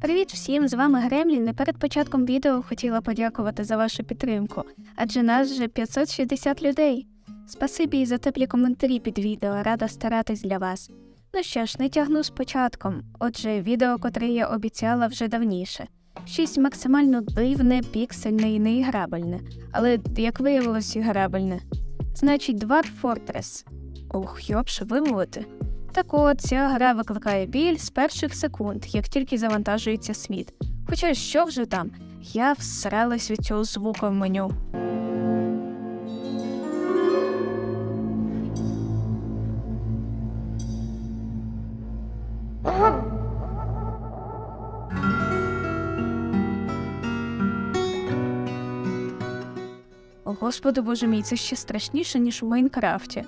Привіт всім! З вами Гремлін. І перед початком відео хотіла подякувати за вашу підтримку, адже нас вже 560 людей. Спасибі і за теплі коментарі під відео, рада старатись для вас. Ну що ж, не тягну з початком. Отже, відео, котре я обіцяла вже давніше. Щось максимально дивне, піксельне і неіграбельне, але, як виявилось, іграбельне. Значить, Dwarf Fortress. Ох, йопше вимовити. Так от, ця гра викликає біль з перших секунд, як тільки завантажується світ. Хоча що вже там, я всралась від цього звуку в меню. Господи боже мій, це ще страшніше, ніж у Майнкрафті.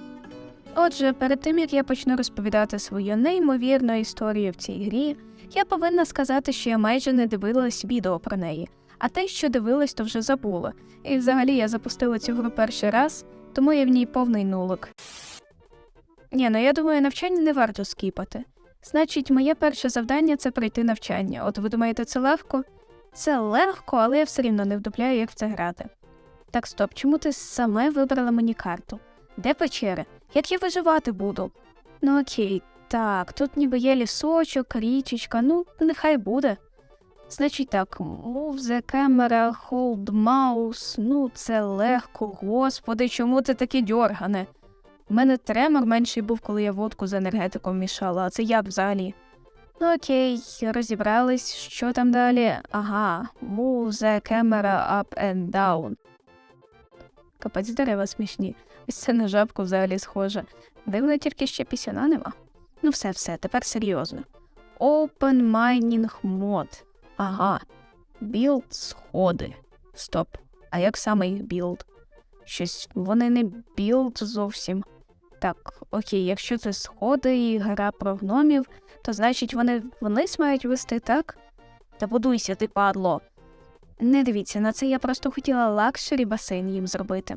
Отже, перед тим як я почну розповідати свою неймовірну історію в цій грі, я повинна сказати, що я майже не дивилась відео про неї, а те, що дивилась, то вже забула. І взагалі я запустила цю гру перший раз, тому я в ній повний нулик. Ні, ну я думаю, навчання не варто скіпати. Значить, моє перше завдання це пройти навчання. От ви думаєте, це легко? Це легко, але я все рівно не вдупляю, як в це грати. Так, стоп, чому ти саме вибрала мені карту? Де печери? Як я виживати буду? Ну окей, так, тут ніби є лісочок, річечка, ну, нехай буде. Значить так, move the camera, hold mouse, ну це легко, господи, чому ти таке дьоргане? У мене тремор менший був, коли я водку з енергетиком мішала, а це як взагалі? Ну окей, розібрались, що там далі? Ага, move the camera up and down. Капець дерева смішні. Це на жабку взагалі схоже. Дивно, тільки ще пісюна нема. Ну все, все, тепер серйозно. Open Mining Mod. Ага. Білд сходи. Стоп. А як саме їх білд? Щось вони не білд зовсім. Так, окей, якщо це сходи і гра про гномів, то значить вони вниз мають вести, так? Та будуйся, ти падло. Не дивіться, на це я просто хотіла лакшері басейн їм зробити.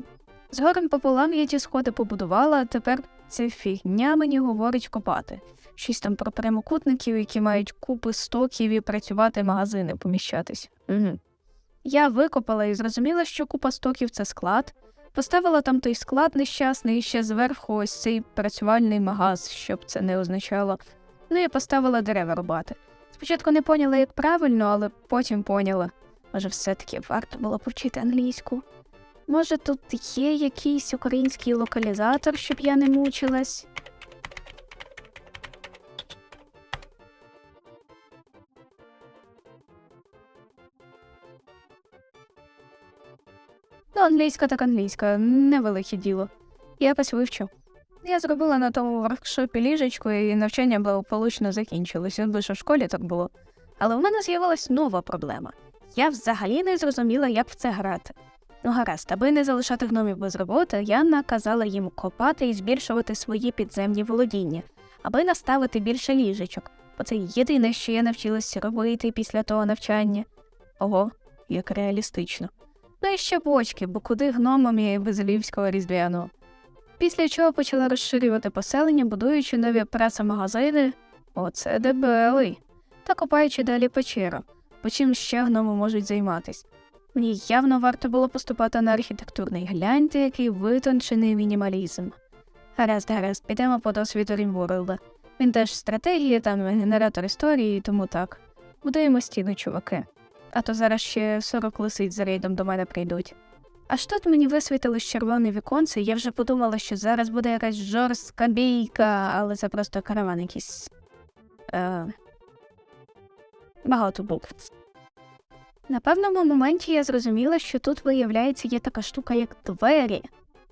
Згорем пополам я ті сходи побудувала, а тепер ця фігня мені говорить копати. Щось там про прямокутників, які мають купи стоків і працювати магазини поміщатись. Угу. Я викопала і зрозуміла, що купа стоків це склад. Поставила там той склад нещасний і ще зверху ось цей працювальний магаз, щоб це не означало. Ну і поставила дерева рубати. Спочатку не поняла, як правильно, але потім поняла. Може, все-таки варто було повчити англійську. Може, тут є якийсь український локалізатор, щоб я не мучилась. Ну, англійська так англійська, невелике діло. Якось вивчу. Я зробила на тому воркшопі ліжечку, і навчання благополучно закінчилося, лише в школі так було. Але в мене з'явилась нова проблема. Я взагалі не зрозуміла, як в це грати. Ну, гаразд, аби не залишати гномів без роботи, я наказала їм копати і збільшувати свої підземні володіння, аби наставити більше ліжечок, бо це єдине, що я навчилася робити після того навчання. Ого, як реалістично. Ну і ще бочки, бо куди гномам і без львівського різдвяного. Після чого почала розширювати поселення, будуючи нові преса-магазини. Оце дебелий. Та копаючи далі печеру, бо чим ще гноми можуть займатись. Мені явно варто було поступати на архітектурний гляньте, який витончений мінімалізм. Гаразд, гаразд, підемо по досвіду Рімворлда. Він теж стратегія, там генератор історії, тому так. Будуємо стіну, чуваки. А то зараз ще 40 лисиць за рейдом до мене прийдуть. Аж тут мені висвітилось червоне віконце, я вже подумала, що зараз буде якась жорстка бійка, але це просто караван якийсь. Е... Багато букв. На певному моменті я зрозуміла, що тут, виявляється, є така штука, як двері,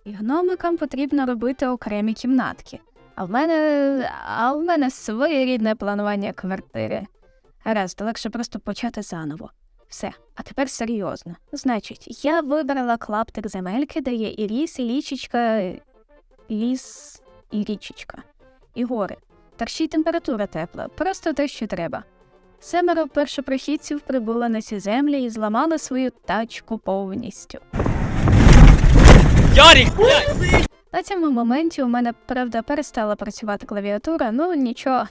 і гномикам потрібно робити окремі кімнатки. А в мене а в мене своєрідне планування квартири. Гаразд, легше просто почати заново. Все, а тепер серйозно. Значить, я вибрала клаптик земельки, де є і ліс, і лічечка, ліс і річечка, і гори. Так ще й температура тепла, просто те, що треба. Семеро першопрохідців прибуло на ці землі і зламали свою тачку повністю. Ярик! На цьому моменті у мене, правда, перестала працювати клавіатура, ну нічого.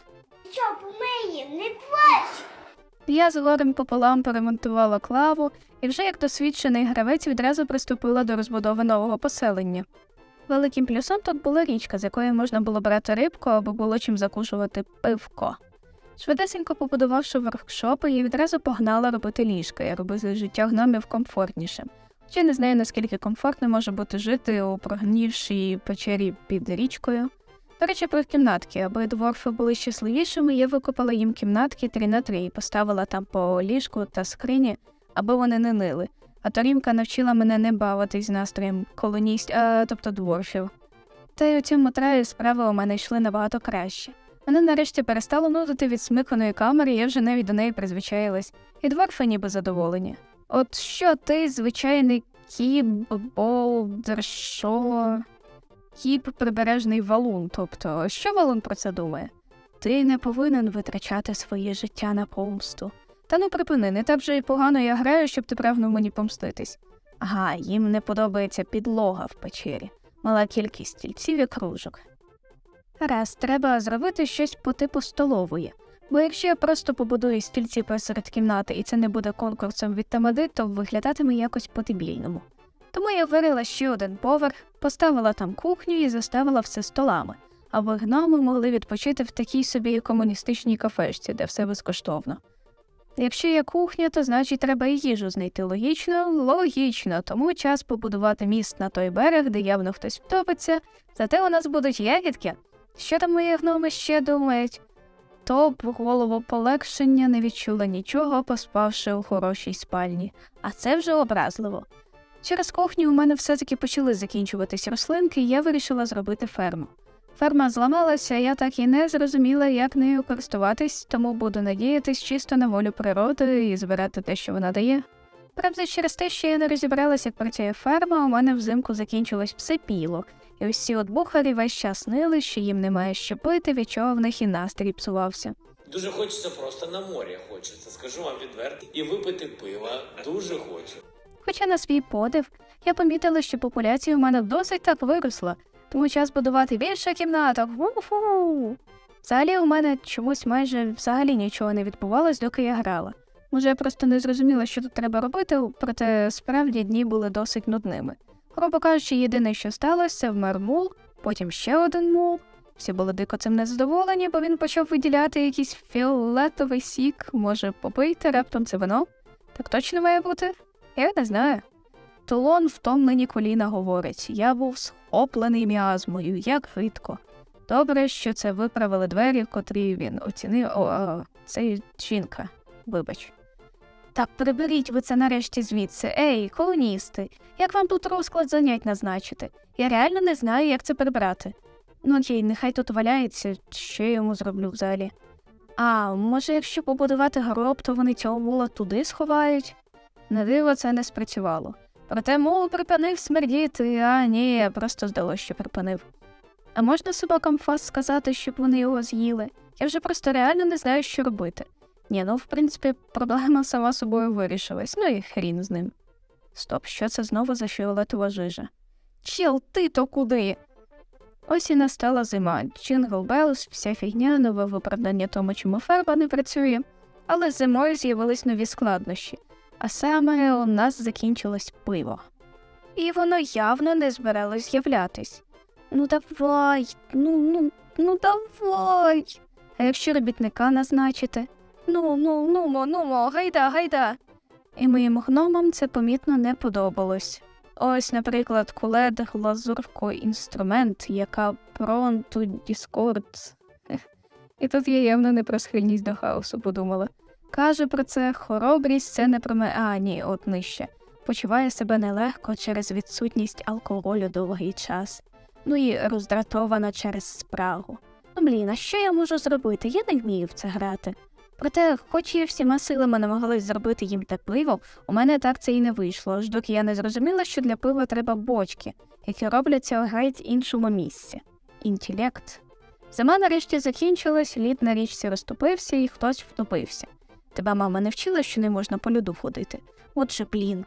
Що по мені не плач? Я з горем пополам поремонтувала клаву і вже як досвідчений гравець відразу приступила до розбудови нового поселення. Великим плюсом тут була річка, з якої можна було брати рибку або було чим закушувати пивко. Швидесенько побудувавши воркшопи, я відразу погнала робити ліжка і робити життя гномів комфортнішим. Хоча не знаю, наскільки комфортно може бути жити у прогнівшій печері під річкою. До речі, про кімнатки, аби дворфи були щасливішими, я викопала їм кімнатки 3 на 3 і поставила там по ліжку та скрині, аби вони не нили. А Торімка навчила мене не бавитись з настроєм колоніст, а, тобто дворфів. Та й у цьому траї справи у мене йшли набагато краще. Мене нарешті перестало нудити від смиканої камери, я вже навіть до неї призвичаїлась, і дворфи ніби задоволені. От що ти, звичайний кіб, болдер, що? Кіп прибережний валун, тобто, що валун про це думає? Ти не повинен витрачати своє життя на помсту. Та ну припини, не так вже й погано я граю, щоб ти прагнув мені помститись. Ага, їм не подобається підлога в печері, мала кількість стільців і кружок. Гаразд, треба зробити щось по типу столової. Бо якщо я просто побудую стільці посеред кімнати і це не буде конкурсом від тамади, то виглядатиме якось по-дебільному. Тому я вирила ще один поверх, поставила там кухню і заставила все столами, аби гноми могли відпочити в такій собі комуністичній кафешці, де все безкоштовно. Якщо є кухня, то значить треба і їжу знайти логічно, логічно, тому час побудувати міст на той берег, де явно хтось втопиться, зате у нас будуть ягідки. Що там мої гноми ще думають? Топ голову полегшення не відчула нічого, поспавши у хорошій спальні, а це вже образливо. Через кухню у мене все-таки почали закінчуватись рослинки, і я вирішила зробити ферму. Ферма зламалася, я так і не зрозуміла, як нею користуватись, тому буду надіятись чисто на волю природи і збирати те, що вона дає. Правда, через те, що я не розібралася, як працює ферма, у мене взимку закінчилось все піло, і ці от бухарі весь час нили, що їм немає що пити, від чого в них і настрій псувався. Дуже хочеться просто на морі хочеться, скажу вам відверто. І випити пива дуже хочу. Хоча на свій подив я помітила, що популяція у мене досить так виросла, тому час будувати більше кімнаток. Ву-фу! Взагалі у мене чомусь майже взагалі нічого не відбувалось, доки я грала. Може, я просто не зрозуміла, що тут треба робити, проте справді дні були досить нудними. Грубо кажучи, єдине, що сталося, вмер мул, потім ще один мул. Всі були дико цим незадоволені, бо він почав виділяти якийсь фіолетовий сік, може, попийте раптом це вино? Так точно має бути? Я не знаю. Толон втомлені коліна говорить я був схоплений міазмою, як гидко. Добре, що це виправили двері, котрі він оцінив. О, о, це жінка, вибач. Так, приберіть ви це нарешті звідси. Ей, колоністи, як вам тут розклад занять назначити? Я реально не знаю, як це прибрати. Ну окей, нехай тут валяється, що я йому зроблю взагалі. А, може, якщо побудувати гроб, то вони цього мула туди сховають? На диво це не спрацювало. Проте мул припинив смердіти, а ні, просто здалося, що припинив. А можна собакам фас сказати, щоб вони його з'їли? Я вже просто реально не знаю, що робити. Ні, ну в принципі, проблема сама собою вирішилась, ну і хрін з ним. Стоп, що це знову за фіолетова жижа? Чел, ти то куди? Ось і настала зима. Джингл Беллс, вся фігня, нове виправдання тому, чому ферма не працює. Але зимою з'явились нові складнощі. А саме у нас закінчилось пиво. І воно явно не збиралось з'являтись. Ну давай, ну, ну, ну давай. А якщо робітника назначити? Ну, ну, нумо, нумо, гайда, гайда. І моїм гномам це помітно не подобалось. Ось, наприклад, кулед глазурко інструмент, яка пронту Діскорд. І тут я явно не про схильність до хаосу подумала. Каже про це хоробрість це не про мене. А, ні, от нижче. Почуває себе нелегко через відсутність алкоголю довгий час. Ну і роздратована через спрагу. Ну блін, а що я можу зробити? Я не вмію в це грати. Проте, хоч я всіма силами намагалась зробити їм те пиво, у мене так це і не вийшло, аж доки я не зрозуміла, що для пива треба бочки, які робляться геть іншому місці. Інтелект. Зима нарешті закінчилась, лід на річці розтопився і хтось втопився. Тебе мама не вчила, що не можна по льоду ходити. Отже, блін.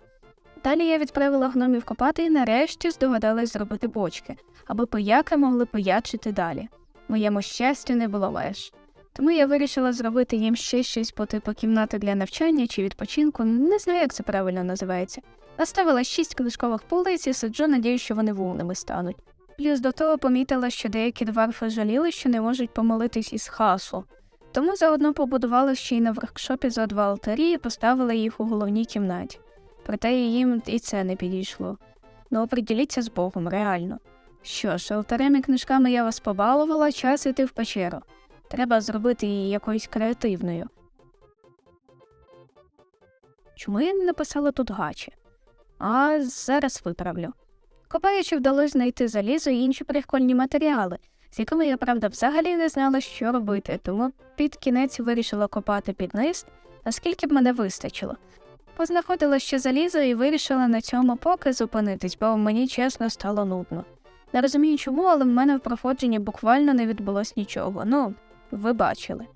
Далі я відправила гномів копати і нарешті здогадалась зробити бочки, аби пияки могли пиячити далі. Моєму щастю не було меж. Тому я вирішила зробити їм ще щось по типу кімнати для навчання чи відпочинку, не знаю, як це правильно називається. Наставила шість книжкових полиць і сиджу, надію, що вони вовними стануть. Плюс до того помітила, що деякі дварфи жаліли, що не можуть помолитись із хасу. Тому заодно побудували ще й на воркшопі зо два алтарі і поставили їх у головній кімнаті. Проте їм і це не підійшло. Ну, приділіться з Богом, реально. Що ж, алтарем і книжками я вас побалувала, час іти в печеру. Треба зробити її якоюсь креативною. Чому я не написала тут гачі? А зараз виправлю. Копаючи, вдалося знайти залізо і інші прикольні матеріали, з якими я, правда, взагалі не знала, що робити, тому під кінець вирішила копати під низ, наскільки б мене вистачило. Познаходила ще залізо і вирішила на цьому поки зупинитись, бо мені чесно стало нудно. Не розумію чому, але в мене в проходженні буквально не відбулось нічого. Ну, ви бачили.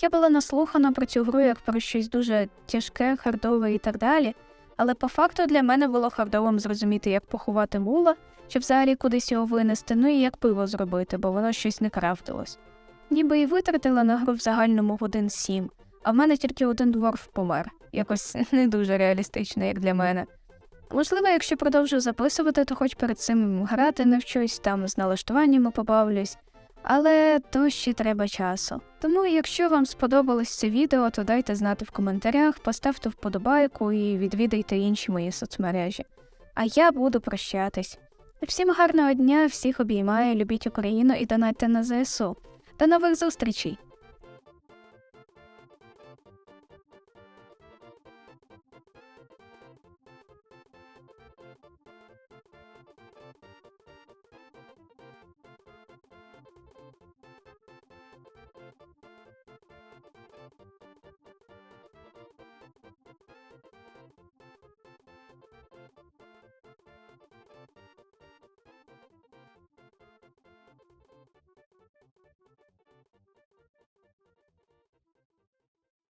Я була наслухана про цю гру як про щось дуже тяжке, хардове і так далі, але по факту для мене було хардовим зрозуміти, як поховати мула, чи взагалі кудись його винести, ну і як пиво зробити, бо воно щось не крафтилось. Ніби і витратила на гру в загальному годин сім, а в мене тільки один дворф помер. Якось не дуже реалістично, як для мене. Можливо, якщо продовжу записувати, то хоч перед цим грати навчусь, там з налаштуваннями побавлюсь. Але то ще треба часу. Тому, якщо вам сподобалось це відео, то дайте знати в коментарях, поставте вподобайку і відвідайте інші мої соцмережі. А я буду прощатись. Всім гарного дня, всіх обіймаю, любіть Україну і донатьте на ЗСУ. До нових зустрічей!